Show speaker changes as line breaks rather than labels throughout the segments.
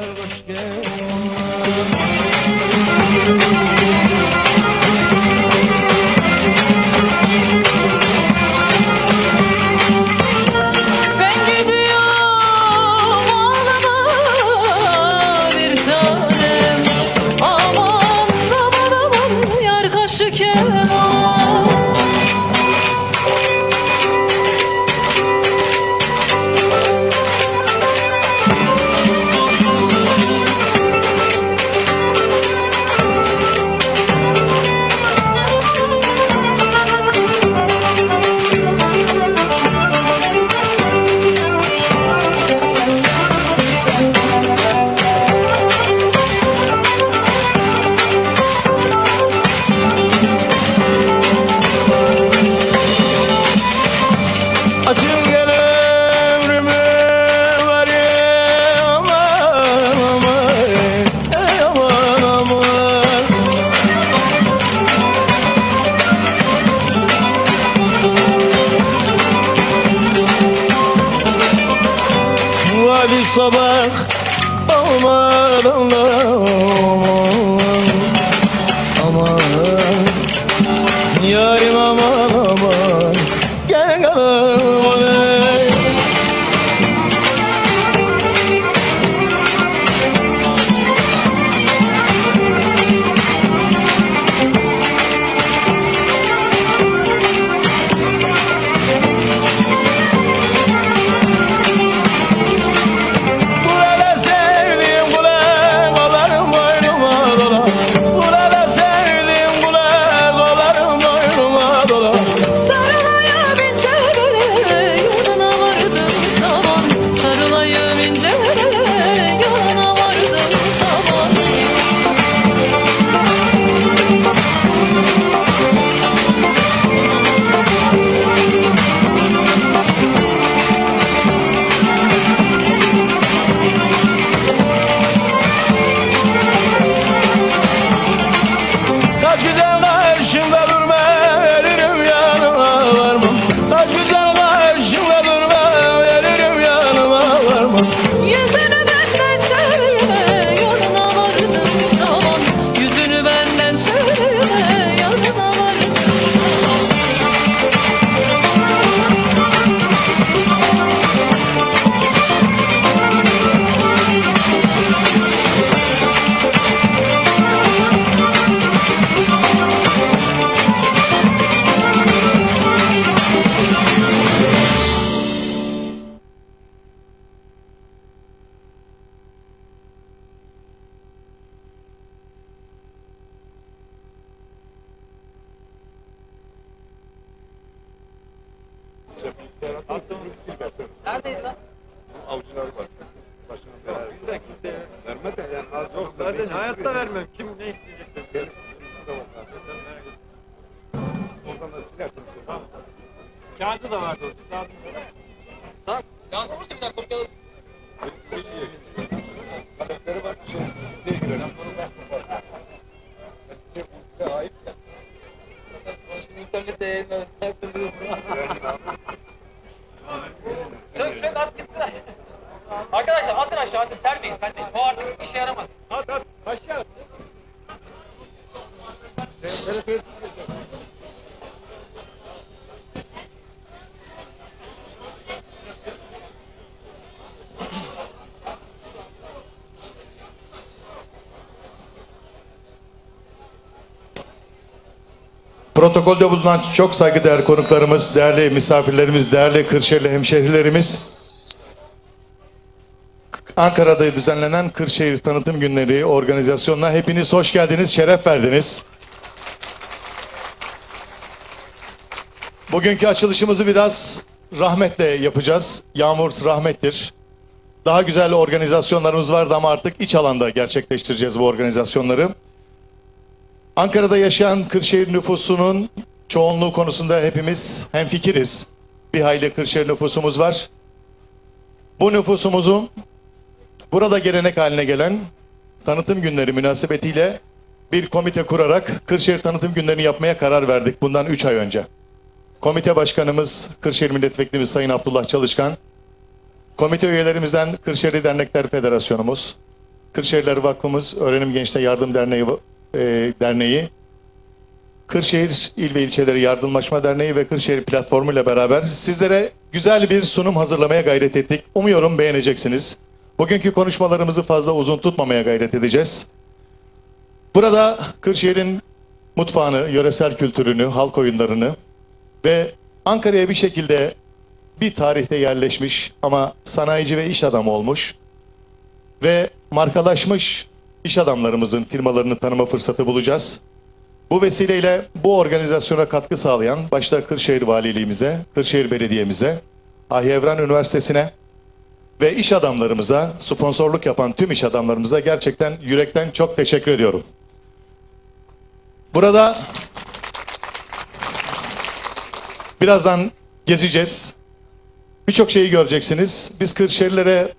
Hoş geldin.
Kağıdı da vardı. Kağıdı da var.
Yazmamış da bir.
Siliyor işte. Karaktere bak şey sıkıntıya girer. Bize ait ya.
Şimdi internette yayınlanır. Sök sök at gitsin. Arkadaşlar atın aşağı atın sermeyin sermeyin. Bu artık işe yaramaz.
At at. Aşağı.
Protokolde bulunan çok saygıdeğer konuklarımız, değerli misafirlerimiz, değerli Kırşehirli hemşehrilerimiz, Ankara'da düzenlenen Kırşehir Tanıtım Günleri organizasyonuna hepiniz hoş geldiniz, şeref verdiniz. Bugünkü açılışımızı biraz rahmetle yapacağız. Yağmur rahmettir. Daha güzel organizasyonlarımız vardı ama artık iç alanda gerçekleştireceğiz bu organizasyonları. Ankara'da yaşayan Kırşehir nüfusunun çoğunluğu konusunda hepimiz hemfikiriz. Bir hayli Kırşehir nüfusumuz var. Bu nüfusumuzun burada gelenek haline gelen tanıtım günleri münasebetiyle bir komite kurarak Kırşehir tanıtım günlerini yapmaya karar verdik bundan 3 ay önce. Komite başkanımız Kırşehir Milletvekilimiz Sayın Abdullah Çalışkan, komite üyelerimizden Kırşehirli Dernekler Federasyonumuz, Kırşehirler Vakfımız, Öğrenim Gençliğe Yardım Derneği, e, Derneği, Kırşehir İl ve İlçeleri Yardımlaşma Derneği ve Kırşehir Platformu ile beraber sizlere güzel bir sunum hazırlamaya gayret ettik. Umuyorum beğeneceksiniz. Bugünkü konuşmalarımızı fazla uzun tutmamaya gayret edeceğiz. Burada Kırşehir'in mutfağını, yöresel kültürünü, halk oyunlarını ve Ankara'ya bir şekilde bir tarihte yerleşmiş ama sanayici ve iş adamı olmuş ve markalaşmış iş adamlarımızın firmalarını tanıma fırsatı bulacağız. Bu vesileyle bu organizasyona katkı sağlayan başta Kırşehir Valiliğimize, Kırşehir Belediye'mize, Ahi Evren Üniversitesi'ne ve iş adamlarımıza, sponsorluk yapan tüm iş adamlarımıza gerçekten yürekten çok teşekkür ediyorum. Burada birazdan gezeceğiz. Birçok şeyi göreceksiniz. Biz Kırşehirlere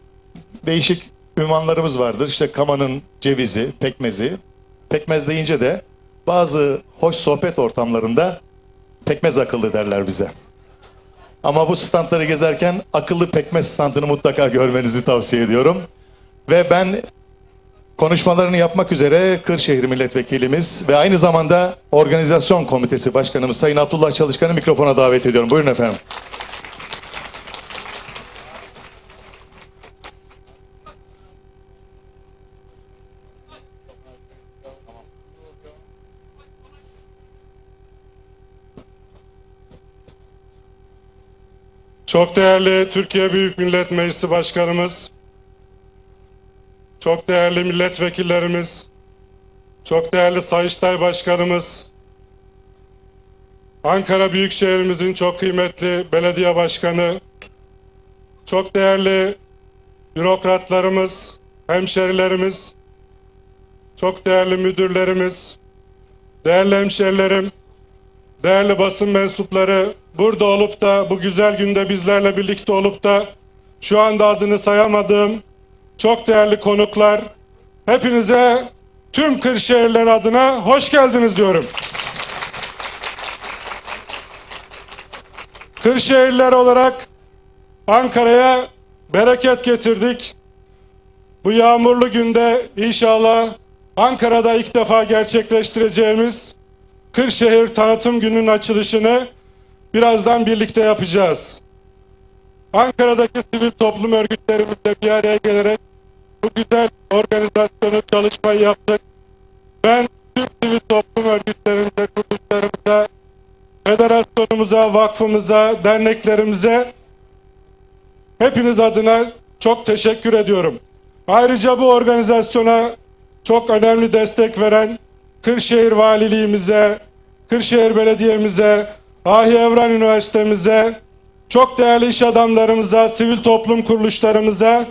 değişik ünvanlarımız vardır. İşte Kama'nın cevizi, pekmezi. Pekmez deyince de bazı hoş sohbet ortamlarında pekmez akıllı derler bize. Ama bu standları gezerken akıllı pekmez standını mutlaka görmenizi tavsiye ediyorum. Ve ben konuşmalarını yapmak üzere Kırşehir Milletvekilimiz ve aynı zamanda Organizasyon Komitesi Başkanımız Sayın Abdullah Çalışkan'ı mikrofona davet ediyorum. Buyurun efendim.
Çok değerli Türkiye Büyük Millet Meclisi Başkanımız, çok değerli milletvekillerimiz, çok değerli Sayıştay Başkanımız, Ankara Büyükşehirimizin çok kıymetli belediye başkanı, çok değerli bürokratlarımız, hemşerilerimiz, çok değerli müdürlerimiz, değerli hemşerilerim, değerli basın mensupları burada olup da bu güzel günde bizlerle birlikte olup da şu anda adını sayamadığım çok değerli konuklar hepinize tüm Kırşehirler adına hoş geldiniz diyorum. Kırşehirler olarak Ankara'ya bereket getirdik. Bu yağmurlu günde inşallah Ankara'da ilk defa gerçekleştireceğimiz Kırşehir Tanıtım Günü'nün açılışını birazdan birlikte yapacağız. Ankara'daki sivil toplum örgütlerimizle bir araya gelerek bu güzel organizasyonu çalışmayı yaptık. Ben tüm sivil toplum örgütlerimize, kuruluşlarımıza, federasyonumuza, vakfımıza, derneklerimize hepiniz adına çok teşekkür ediyorum. Ayrıca bu organizasyona çok önemli destek veren Kırşehir Valiliğimize, Kırşehir Belediye'mize, Ahi Evren Üniversitemize, çok değerli iş adamlarımıza, sivil toplum kuruluşlarımıza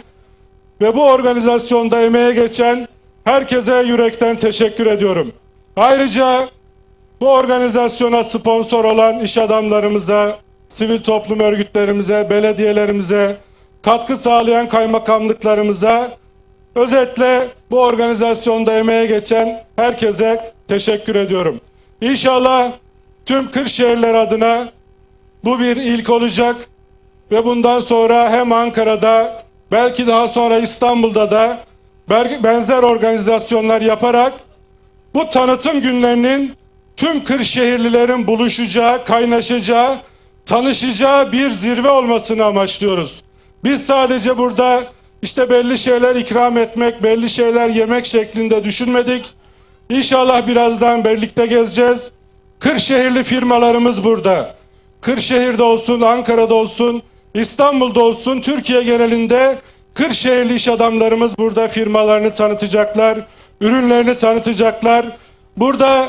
ve bu organizasyonda emeğe geçen herkese yürekten teşekkür ediyorum. Ayrıca bu organizasyona sponsor olan iş adamlarımıza, sivil toplum örgütlerimize, belediyelerimize, katkı sağlayan kaymakamlıklarımıza, özetle bu organizasyonda emeğe geçen herkese teşekkür ediyorum. İnşallah tüm Kırşehirler adına bu bir ilk olacak ve bundan sonra hem Ankara'da belki daha sonra İstanbul'da da benzer organizasyonlar yaparak bu tanıtım günlerinin tüm Kırşehirlilerin buluşacağı, kaynaşacağı, tanışacağı bir zirve olmasını amaçlıyoruz. Biz sadece burada işte belli şeyler ikram etmek, belli şeyler yemek şeklinde düşünmedik. İnşallah birazdan birlikte gezeceğiz. Kırşehirli firmalarımız burada. Kırşehir'de olsun, Ankara'da olsun, İstanbul'da olsun, Türkiye genelinde Kırşehirli iş adamlarımız burada firmalarını tanıtacaklar, ürünlerini tanıtacaklar. Burada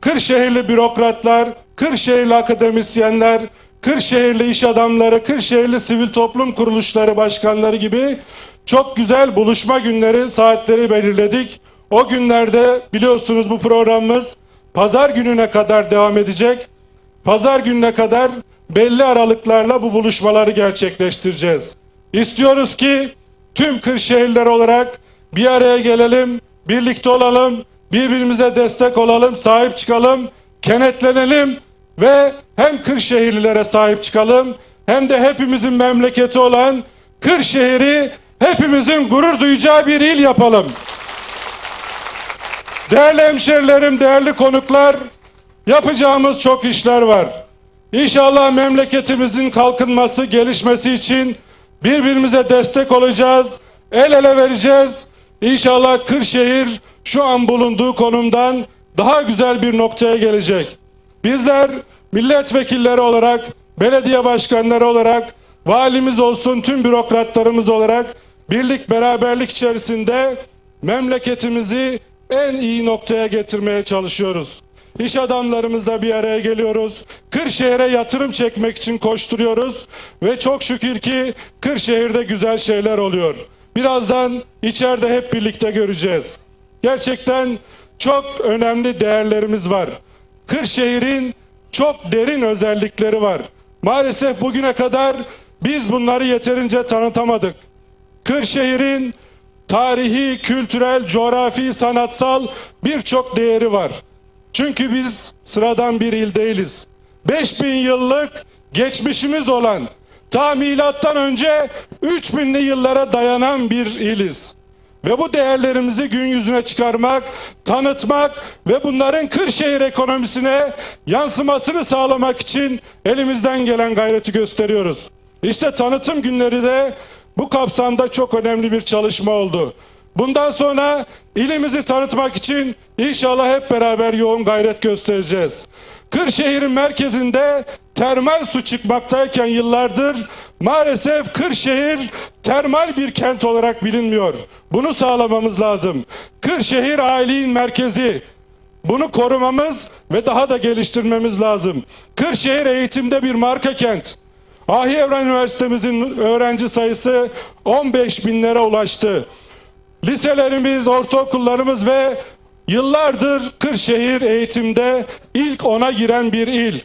Kırşehirli bürokratlar, Kırşehirli akademisyenler, Kırşehirli iş adamları, Kırşehirli sivil toplum kuruluşları başkanları gibi çok güzel buluşma günleri, saatleri belirledik. O günlerde biliyorsunuz bu programımız pazar gününe kadar devam edecek. Pazar gününe kadar belli aralıklarla bu buluşmaları gerçekleştireceğiz. İstiyoruz ki tüm Kırşehirler olarak bir araya gelelim, birlikte olalım, birbirimize destek olalım, sahip çıkalım, kenetlenelim ve hem Kırşehirlilere sahip çıkalım hem de hepimizin memleketi olan Kırşehir'i hepimizin gurur duyacağı bir il yapalım. Değerli hemşerilerim, değerli konuklar, yapacağımız çok işler var. İnşallah memleketimizin kalkınması, gelişmesi için birbirimize destek olacağız, el ele vereceğiz. İnşallah Kırşehir şu an bulunduğu konumdan daha güzel bir noktaya gelecek. Bizler milletvekilleri olarak, belediye başkanları olarak, valimiz olsun tüm bürokratlarımız olarak birlik beraberlik içerisinde memleketimizi en iyi noktaya getirmeye çalışıyoruz. İş adamlarımızla bir araya geliyoruz. Kırşehir'e yatırım çekmek için koşturuyoruz ve çok şükür ki Kırşehir'de güzel şeyler oluyor. Birazdan içeride hep birlikte göreceğiz. Gerçekten çok önemli değerlerimiz var. Kırşehir'in çok derin özellikleri var. Maalesef bugüne kadar biz bunları yeterince tanıtamadık. Kırşehir'in tarihi, kültürel, coğrafi, sanatsal birçok değeri var. Çünkü biz sıradan bir il değiliz. 5000 yıllık geçmişimiz olan, ta milattan önce 3000'li yıllara dayanan bir iliz. Ve bu değerlerimizi gün yüzüne çıkarmak, tanıtmak ve bunların Kırşehir ekonomisine yansımasını sağlamak için elimizden gelen gayreti gösteriyoruz. İşte tanıtım günleri de bu kapsamda çok önemli bir çalışma oldu. Bundan sonra ilimizi tanıtmak için inşallah hep beraber yoğun gayret göstereceğiz. Kırşehir'in merkezinde termal su çıkmaktayken yıllardır maalesef Kırşehir termal bir kent olarak bilinmiyor. Bunu sağlamamız lazım. Kırşehir ailenin merkezi. Bunu korumamız ve daha da geliştirmemiz lazım. Kırşehir eğitimde bir marka kent. Ahi Evren Üniversitemizin öğrenci sayısı 15 binlere ulaştı. Liselerimiz, ortaokullarımız ve yıllardır Kırşehir eğitimde ilk ona giren bir il.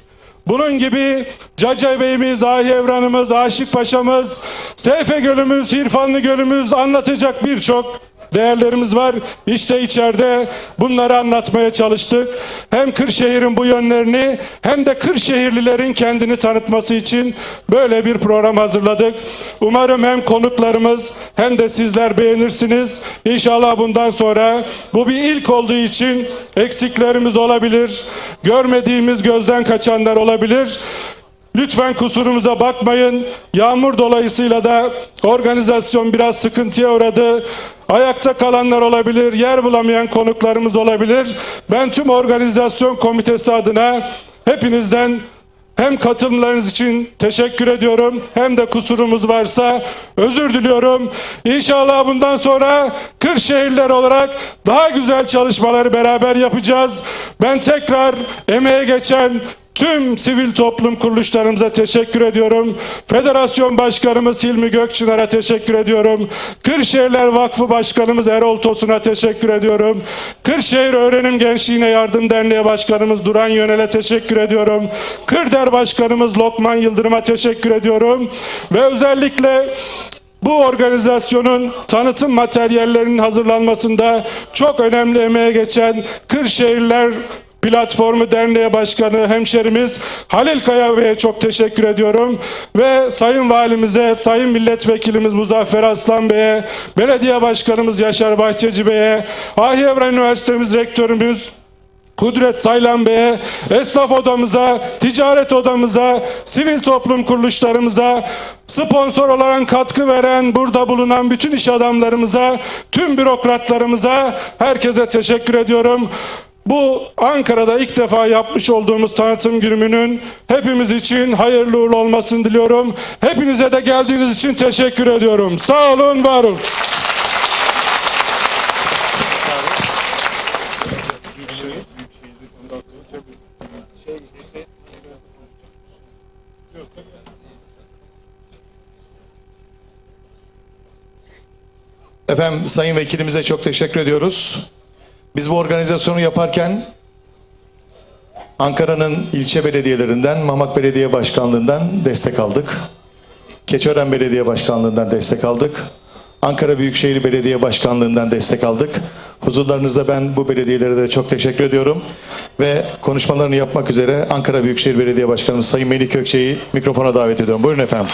Bunun gibi Caca Bey'imiz, Ahi Evran'ımız, Aşık Paşa'mız, Seyfe Gölü'müz, İrfanlı Gölü'müz anlatacak birçok değerlerimiz var. İşte içeride bunları anlatmaya çalıştık. Hem Kırşehir'in bu yönlerini hem de Kırşehirlilerin kendini tanıtması için böyle bir program hazırladık. Umarım hem konuklarımız hem de sizler beğenirsiniz. İnşallah bundan sonra bu bir ilk olduğu için eksiklerimiz olabilir. Görmediğimiz gözden kaçanlar olabilir. Lütfen kusurumuza bakmayın. Yağmur dolayısıyla da organizasyon biraz sıkıntıya uğradı. Ayakta kalanlar olabilir, yer bulamayan konuklarımız olabilir. Ben tüm organizasyon komitesi adına hepinizden hem katılımlarınız için teşekkür ediyorum hem de kusurumuz varsa özür diliyorum. İnşallah bundan sonra Kırşehirler olarak daha güzel çalışmaları beraber yapacağız. Ben tekrar emeğe geçen Tüm sivil toplum kuruluşlarımıza teşekkür ediyorum. Federasyon Başkanımız Hilmi Gökçınar'a teşekkür ediyorum. Kırşehirler Vakfı Başkanımız Erol Tosun'a teşekkür ediyorum. Kırşehir Öğrenim Gençliğine Yardım Derneği Başkanımız Duran Yönel'e teşekkür ediyorum. Kırder Başkanımız Lokman Yıldırım'a teşekkür ediyorum. Ve özellikle bu organizasyonun tanıtım materyallerinin hazırlanmasında çok önemli emeğe geçen Kırşehirler Platformu Derneği Başkanı hemşerimiz Halil Kaya Bey'e çok teşekkür ediyorum. Ve Sayın Valimize, Sayın Milletvekilimiz Muzaffer Aslan Bey'e, Belediye Başkanımız Yaşar Bahçeci Bey'e, Ahi Üniversitemiz Rektörümüz Kudret Saylan Bey'e, esnaf odamıza, ticaret odamıza, sivil toplum kuruluşlarımıza, sponsor olarak katkı veren, burada bulunan bütün iş adamlarımıza, tüm bürokratlarımıza, herkese teşekkür ediyorum. Bu Ankara'da ilk defa yapmış olduğumuz tanıtım gününün hepimiz için hayırlı uğurlu olmasını diliyorum. Hepinize de geldiğiniz için teşekkür ediyorum. Sağ olun, var olun.
Efendim Sayın Vekilimize çok teşekkür ediyoruz. Biz bu organizasyonu yaparken Ankara'nın ilçe belediyelerinden, Mamak Belediye Başkanlığı'ndan destek aldık. Keçiören Belediye Başkanlığı'ndan destek aldık. Ankara Büyükşehir Belediye Başkanlığı'ndan destek aldık. Huzurlarınızda ben bu belediyelere de çok teşekkür ediyorum. Ve konuşmalarını yapmak üzere Ankara Büyükşehir Belediye Başkanımız Sayın Melih Kökçe'yi mikrofona davet ediyorum. Buyurun efendim.